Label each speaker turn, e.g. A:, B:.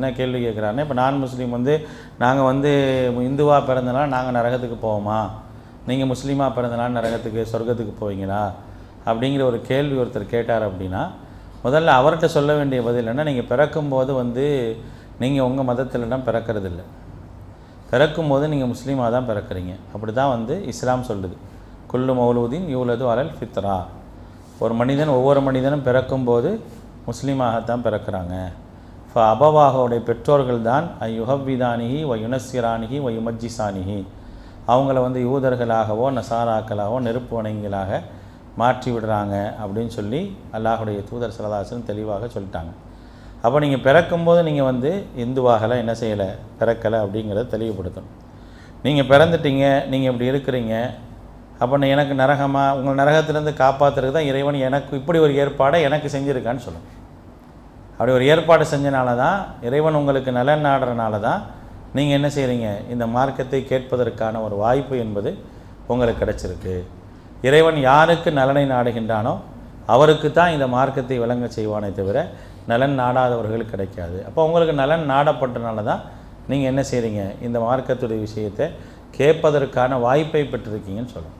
A: என்ன கேள்வி கேட்குறாருன்னா இப்போ நான் முஸ்லீம் வந்து நாங்கள் வந்து இந்துவாக பிறந்தனால நாங்கள் நரகத்துக்கு போவோமா? நீங்கள் முஸ்லீமாக பிறந்தனால நரகத்துக்கு சொர்க்கத்துக்கு போவீங்களா? அப்படிங்கிற ஒரு கேள்வி ஒருத்தர் கேட்டார் அப்படின்னா முதல்ல அவர்கிட்ட சொல்ல வேண்டிய பதில் என்ன நீங்கள் பிறக்கும்போது வந்து நீங்கள் உங்கள் மதத்தில் தான் பிறக்கறதில்ல. பிறக்கும்போது நீங்கள் முஸ்லீமாக தான் பிறக்கிறீங்க. அப்படி தான் வந்து இஸ்லாம் சொல்லுது. குல்லு மௌலூதீன் இவ்வளது அலல் ஃபித்ரா. ஒரு மனிதன் ஒவ்வொரு மனிதனும் பிறக்கும்போது முஸ்லீமாகத்தான் பிறக்கிறாங்க. இப்போ அபவாகவுடைய பெற்றோர்கள் தான் யுஹவ்விதானிகி வ யுனஸ்கிரானிகி வ யுமஜ்ஜிசானிகி அவங்கள வந்து யூதர்களாகவோ நசாராக்களாகவோ நெருப்பு வணங்கிகளாக மாற்றி விடுறாங்க அப்படின்னு சொல்லி அல்லாஹுடைய தூதர் சலதாசன் தெளிவாக சொல்லிட்டாங்க. அப்போ நீங்கள் பிறக்கும்போது நீங்கள் வந்து இந்துவாகலை என்ன செய்யலை பிறக்கலை அப்படிங்கிறத தெளிவுபடுத்தணும். நீங்கள் பிறந்துட்டீங்க நீங்கள் இப்படி இருக்கிறீங்க அப்போ நான் எனக்கு நரகமாக உங்கள் நரகத்திலேருந்து காப்பாற்றுறதுக்கு தான் இறைவன் எனக்கு இப்படி ஒரு ஏற்பாடை எனக்கு செஞ்சுருக்கான்னு சொல்லணும் அப்படி ஒரு ஏற்பாடு செஞ்சனால தான் இறைவன் உங்களுக்கு நலன் நாடுறனால தான் நீங்கள் என்ன செய்கிறீங்க இந்த மார்க்கத்தை கேட்பதற்கான ஒரு வாய்ப்பு என்பது உங்களுக்கு கிடச்சிருக்கு. இறைவன் யாருக்கு நலனை நாடுகின்றானோ அவருக்கு தான் இந்த மார்க்கத்தை விளங்க செய்வானே தவிர நலன் நாடாதவர்களுக்கு கிடைக்காது. அப்போ உங்களுக்கு நலன் நாடப்பட்டனால தான் நீங்கள் என்ன செய்கிறீங்க இந்த மார்க்கத்துடைய விஷயத்தை கேட்பதற்கான வாய்ப்பை பெற்றிருக்கீங்கன்னு சொல்லணும்